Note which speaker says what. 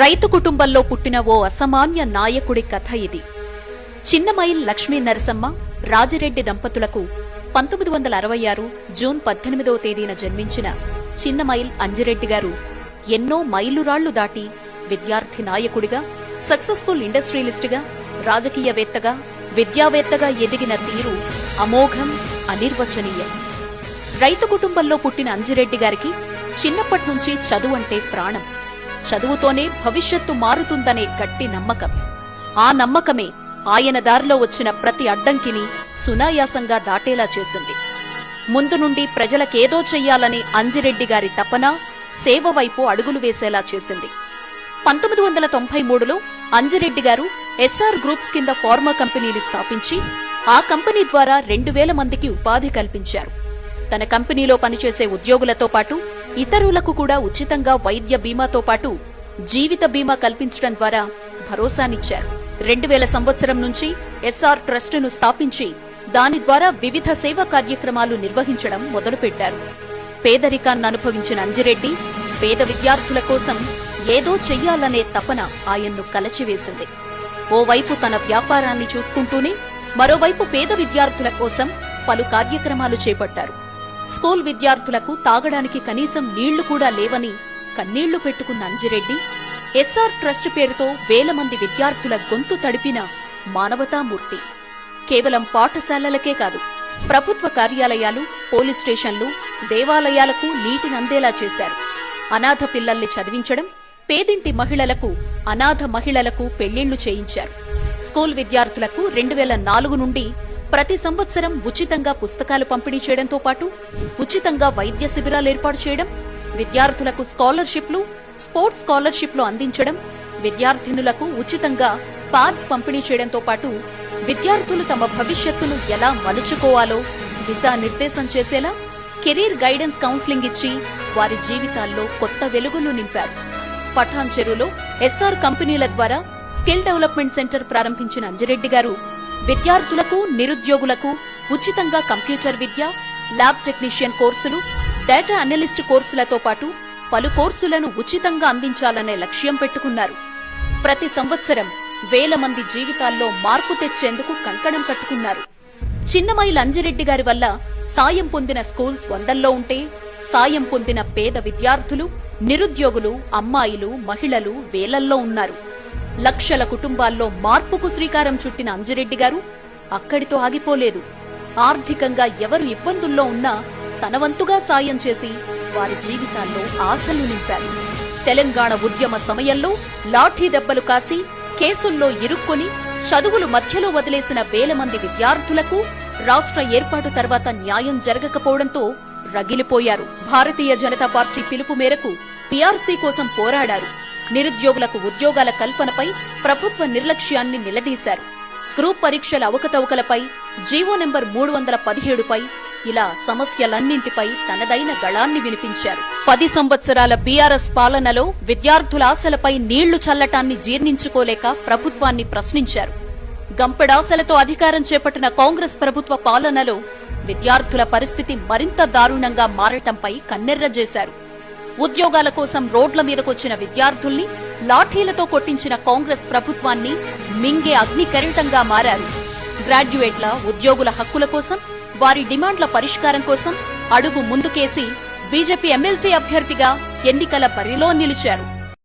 Speaker 1: రైతు కుటుంబంలో పుట్టిన ఓ అసామాన్య నాయకుడి కథ ఇది. చిన్నమైల్ లక్ష్మీ నరసమ్మ రాజిరెడ్డి దంపతులకు పంతొమ్మిది వందల అరవై ఆరు జూన్ పద్దెనిమిదవ తేదీన జన్మించిన చిన్నమైల్ అంజిరెడ్డి గారు ఎన్నో మైలురాళ్ళు దాటి విద్యార్థి నాయకుడిగా సక్సెస్ఫుల్ ఇండస్ట్రియలిస్టుగా రాజకీయవేత్తగా విద్యావేత్తగా ఎదిగిన తీరు అమోఘం అనిర్వచనీయం. రైతు కుటుంబంలో పుట్టిన అంజిరెడ్డి గారికి చిన్నప్పటి నుంచి చదువు అంటే ప్రాణం. చదువుతోనే భవిష్యత్తు మారుతుందనే గట్టి నమ్మకం ఆ నమ్మకమే ఆయన దారిలో వచ్చిన ప్రతి అడ్డంకిని సునాయాసంగా దాటేలా చేసింది. ముందు నుండి ప్రజలకేదో చెయ్యాలనే అంజిరెడ్డి గారి తపన సేవ వైపు అడుగులు వేసేలా చేసింది. పంతొమ్మిది వందల తొంభై మూడులో అంజిరెడ్డి గారు ఎస్ఆర్ గ్రూప్స్ కింద ఫార్మా కంపెనీని స్థాపించి ఆ కంపెనీ ద్వారా రెండు వేల మందికి ఉపాధి కల్పించారు. తన కంపెనీలో పనిచేసే ఉద్యోగులతో పాటు ఇతరులకు కూడా ఉచితంగా వైద్య బీమాతో పాటు జీవిత బీమా కల్పించడం ద్వారా భరోసానిచ్చారు. రెండు వేల సంవత్సరం నుంచి ఎస్ఆర్ ట్రస్టును స్థాపించి దాని ద్వారా వివిధ సేవా కార్యక్రమాలు నిర్వహించడం మొదలుపెట్టారు. పేదరికాన్ని అనుభవించిన అంజిరెడ్డి పేద విద్యార్థుల కోసం ఏదో చెయ్యాలనే తపన ఆయన్ను కలచివేసింది. ఓవైపు తన వ్యాపారాన్ని చూసుకుంటూనే మరోవైపు పేద విద్యార్థుల కోసం పలు కార్యక్రమాలు చేపట్టారు. స్కూల్ విద్యార్థులకు తాగడానికి కనీసం నీళ్ళు కూడా లేవని కన్నీళ్ళు పెట్టుకున్న అంజిరెడ్డి ఎస్ఆర్ ట్రస్ట్ పేరుతో వేల మంది విద్యార్థుల గొంతు తడిపిన మానవతామూర్తి. కేవలం పాఠశాలలకే కాదు ప్రభుత్వ కార్యాలయాలు పోలీస్ స్టేషన్లు దేవాలయాలకు నీటినందేలా చేశారు. అనాథ పిల్లల్ని చదివించడం పేదింటి మహిళలకు అనాథ మహిళలకు పెళ్ళిళ్ళు చేయించారు. స్కూల్ విద్యార్థులకు రెండు వేల నాలుగు నుండి ప్రతి సంవత్సరం ఉచితంగా పుస్తకాలు పంపిణీ చేయడంతో పాటు ఉచితంగా వైద్య శిబిరాలు ఏర్పాటు చేయడం విద్యార్థులకు స్కాలర్షిప్లు స్పోర్ట్స్ స్కాలర్షిప్లు అందించడం విద్యార్థినులకు ఉచితంగా పార్ట్స్ పంపిణీ చేయడంతో పాటు విద్యార్థులు తమ భవిష్యత్తును ఎలా మలుచుకోవాలో దిశానిర్దేశం చేసేలా కెరీర్ గైడెన్స్ కౌన్సిలింగ్ ఇచ్చి వారి జీవితాల్లో కొత్త వెలుగులు నింపారు. పఠాన్ చెరువులో ఎస్ఆర్ కంపెనీల ద్వారా స్కిల్ డెవలప్మెంట్ సెంటర్ ప్రారంభించిన అంజిరెడ్డి గారు విద్యార్థులకు నిరుద్యోగులకు ఉచితంగా కంప్యూటర్ విద్య ల్యాబ్ టెక్నీషియన్ కోర్సులు డేటా అనలిస్ట్ కోర్సులతో పాటు పలు కోర్సులను ఉచితంగా అందించాలనే లక్ష్యం పెట్టుకున్నారు. ప్రతి సంవత్సరం వేల మంది జీవితాల్లో మార్పు తెచ్చేందుకు కంకణం కట్టుకున్నారు. చిన్నమై అంజిరెడ్డి గారి వల్ల సాయం పొందిన స్కూల్స్ వందల్లో ఉంటే సాయం పొందిన పేద విద్యార్థులు నిరుద్యోగులు అమ్మాయిలు మహిళలు వేలల్లో ఉన్నారు. లక్షల కుటుంబాల్లో మార్పుకు శ్రీకారం చుట్టిన అంజిరెడ్డి గారు అక్కడితో ఆగిపోలేదు. ఆర్థికంగా ఎవరు ఇబ్బందుల్లో ఉన్నా తనవంతుగా సాయం చేసి వారి జీవితాల్లో ఆశలు నింపారు. తెలంగాణ ఉద్యమ సమయంలో లాఠీ దెబ్బలు కాసి కేసుల్లో ఇరుక్కుని చదువులు మధ్యలో వదిలేసిన వేల మంది విద్యార్థులకు రాష్ట్ర ఏర్పాటు తర్వాత న్యాయం జరగకపోవడంతో రగిలిపోయారు. భారతీయ జనతా పార్టీ పిలుపు మేరకు పీఆర్సీ కోసం పోరాడారు. నిరుద్యోగులకు ఉద్యోగాల కల్పనపై ప్రభుత్వ నిర్లక్ష్యాన్ని నిలదీశారు. గ్రూప్ పరీక్షల అవకతవకలపై జీవో నెంబర్ మూడు వందల పదిహేడుపై ఇలా సమస్యలన్నింటిపై తనదైన గళాన్ని వినిపించారు. పది సంవత్సరాల బీఆర్ఎస్ పాలనలో విద్యార్థుల ఆశలపై నీళ్ళు చల్లటాన్ని జీర్ణించుకోలేక ప్రభుత్వాన్ని ప్రశ్నించారు. గంపెడాశలతో అధికారం చేపట్టిన కాంగ్రెస్ ప్రభుత్వ పాలనలో విద్యార్థుల పరిస్థితి మరింత దారుణంగా మారటంపై కన్నెర్రజేశారు ఉద్యోగాల కోసం రోడ్ల మీదకొచ్చిన విద్యార్థుల్ని లాఠీలతో కొట్టించిన కాంగ్రెస్ ప్రభుత్వాన్ని మింగే అగ్నికరిటంగా మారారు. గ్రాడ్యుయేట్ల ఉద్యోగుల హక్కుల కోసం వారి డిమాండ్ల పరిష్కారం కోసం అడుగు ముందుకేసి బీజేపీ ఎమ్మెల్సీ అభ్యర్థిగా ఎన్నికల బరిలో నిలిచారు.